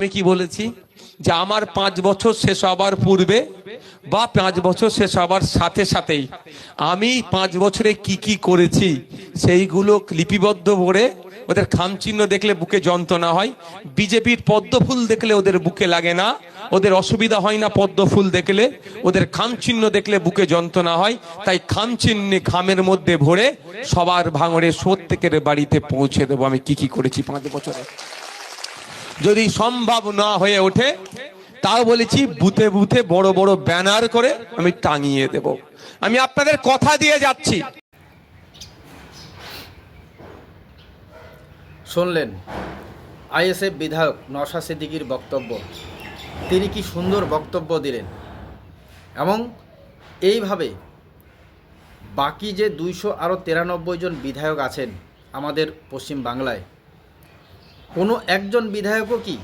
আমি কি বলেছি? যে আমার পাঁচ বছর শেষ হবার পূর্বে বা পাঁচ বছর শেষ হবার সাথে সাথেই আমি পাঁচ বছরে কি কি করেছি সেইগুলো লিপিবদ্ধ করে ওদের খামচিহ্ন দেখলে বুকে যন্ত্রণা হয়, বিজেপির পদ্ম ফুল দেখলে ওদের বুকে লাগে না, ওদের অসুবিধা হয় না পদ্ম ফুল দেখলে, ওদের খামচিহ্ন দেখলে বুকে যন্ত্রণা হয়, তাই খামচিহ্নে খামের মধ্যে ভরে সবার ভাঙড়ে প্রত্যেকের বাড়িতে পৌঁছে দেবো আমি কি কি করেছি পাঁচ বছরে। যদি সম্ভব না হয়ে ওঠে, তাও বলেছি বুথে বুথে বড় বড় ব্যানার করে আমি টাঙিয়ে দেব। আমি আপনাদের কথা দিয়ে যাচ্ছি। শুনলেন, আইএসএফ বিধায়ক নশা সিদ্দিকির বক্তব্য। তিনি কি সুন্দর বক্তব্য দিলেন। এবং এইভাবে বাকি যে দুইশো আরও তিরানব্বই জন বিধায়ক আছেন আমাদের পশ্চিম বাংলায় কোনো একজন বিধায়কও কি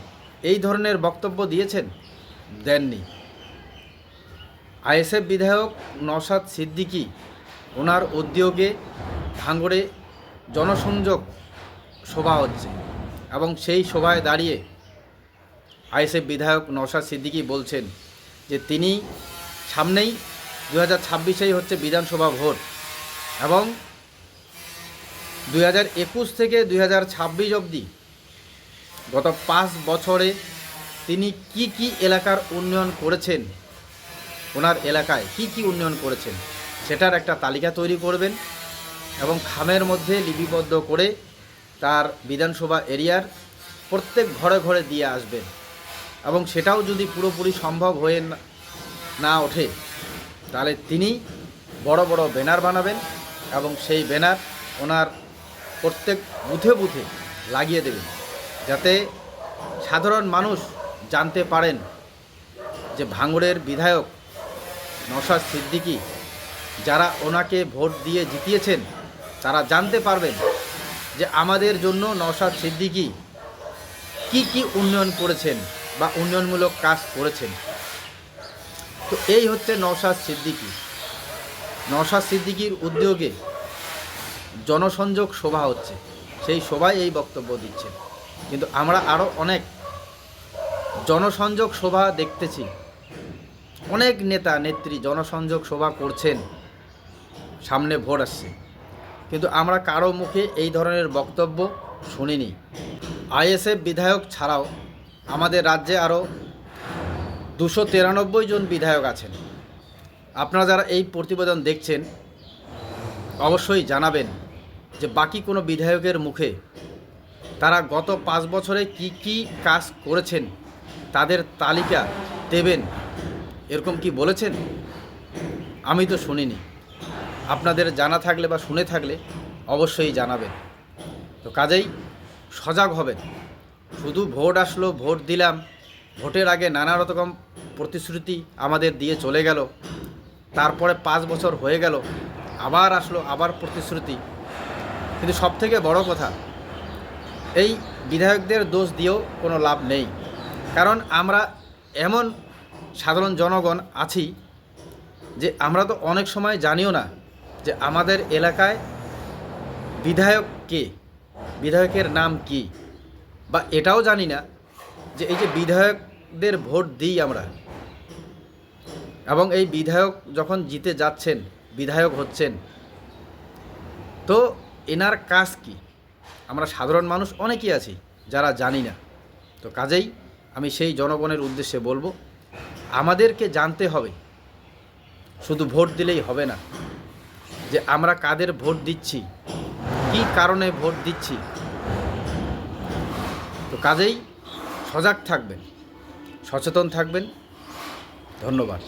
এই ধরনের বক্তব্য দিয়েছেন? দেননি। আইএসএফ বিধায়ক নওশাদ সিদ্দিকী ওনার উদ্যোগে ভাঙড়ে জনসংযোগ সভা হচ্ছে এবং সেই সভায় দাঁড়িয়ে আইএসএফ বিধায়ক নওশাদ সিদ্দিকী বলছেন যে তিনি সামনেই দু হাজার ছাব্বিশেই হচ্ছে বিধানসভা ভোট এবং দুই হাজার একুশ থেকে দুই হাজার ছাব্বিশ অবধি গত পাঁচ বছরে তিনি কি কি এলাকার উন্নয়ন করেছেন? ওনার এলাকায় কি কি উন্নয়ন করেছেন? সেটার একটা তালিকা তৈরি করবেন এবং খামের মধ্যে লিপিবদ্ধ করে তার বিধানসভা এরিয়ার প্রত্যেক ঘরে ঘরে দিয়ে আসবেন। এবং সেটাও যদি পুরোপুরি সম্ভব হয়ে না- ওঠে, তাহলে তিনি বড় বড় ব্যানার বানাবেন এবং সেই ব্যানার ওনার প্রত্যেক বুথে বুথে লাগিয়ে দেবেন। যাতে সাধারণ মানুষ জানতে পারেন যে ভাঙড়ের বিধায়ক নওশাদ সিদ্দিকী, যারা ওনাকে ভোট দিয়ে জিতিয়েছেন, তারা জানতে পারবেন যে আমাদের জন্য নওশাদ সিদ্দিকী কি কি উন্নয়ন করেছেন বা উন্নয়নমূলক কাজ করেছেন। তো এই হচ্ছে নওশাদ সিদ্দিকী। নওশাদ সিদ্দিকীর উদ্যোগে জনসংযোগ সভা হচ্ছে। সেই সভায় এই বক্তব্য দিচ্ছেন। কিন্তু আমরা আরও অনেক জনসংযোগ সভা দেখতেছি। অনেক নেতা, নেত্রী জনসংযোগ সভা করছেন। সামনে ভোট আসছে। কিন্তু আমরা কারও মুখে এই ধরনের বক্তব্য শুনিনি। আইএসএফ বিধায়ক ছাড়াও আমাদের রাজ্যে আরও দুশো তিরানব্বই জন বিধায়ক আছেন। আপনারা যারা এই প্রতিবেদন দেখছেন, অবশ্যই জানাবেন যে বাকি কোনো বিধায়কের মুখে তারা গত পাঁচ বছরে কি কি কাজ করেছেন? তাদের তালিকা দেবেন? এরকম কি বলেছেন? আমি তো শুনিনি। আপনাদের জানা থাকলে বা শুনে থাকলে অবশ্যই জানাবেন। তো কাজেই সজাগ হবেন। শুধু ভোট আসলো, ভোট দিলাম। ভোটের আগে নানা রকম প্রতিশ্রুতি আমাদের দিয়ে চলে গেল। তারপরে পাঁচ বছর হয়ে গেল। আবার আসলো, আবার প্রতিশ্রুতি। কিন্তু সবথেকে বড় কথা এই বিধায়কদের দোষ দিয়েও কোনো লাভ নেই। কারণ আমরা এমন সাধারণ জনগণ আছি যে আমরা তো অনেক সময় জানিও না যে আমাদের এলাকায় বিধায়ক কে, বিধায়কের নাম কি? বা এটাও জানি না যে এই যে বিধায়কদের ভোট দিই আমরা এবং এই বিধায়ক যখন জিতে যাচ্ছেন, বিধায়ক হচ্ছেন, তো এনার কাজ কি? আমরা সাধারণ মানুষ অনেকেই আছি, যারা জানি না। তো কাজেই আমি সেই জনগণের উদ্দেশ্যে বলব, আমাদেরকে জানতে হবে, শুধু ভোট দিলেই হবে না, যে আমরা কাদের ভোট দিচ্ছি, কি কারণে ভোট দিচ্ছি। তো কাজেই সজাগ থাকবেন, সচেতন থাকবেন। ধন্যবাদ।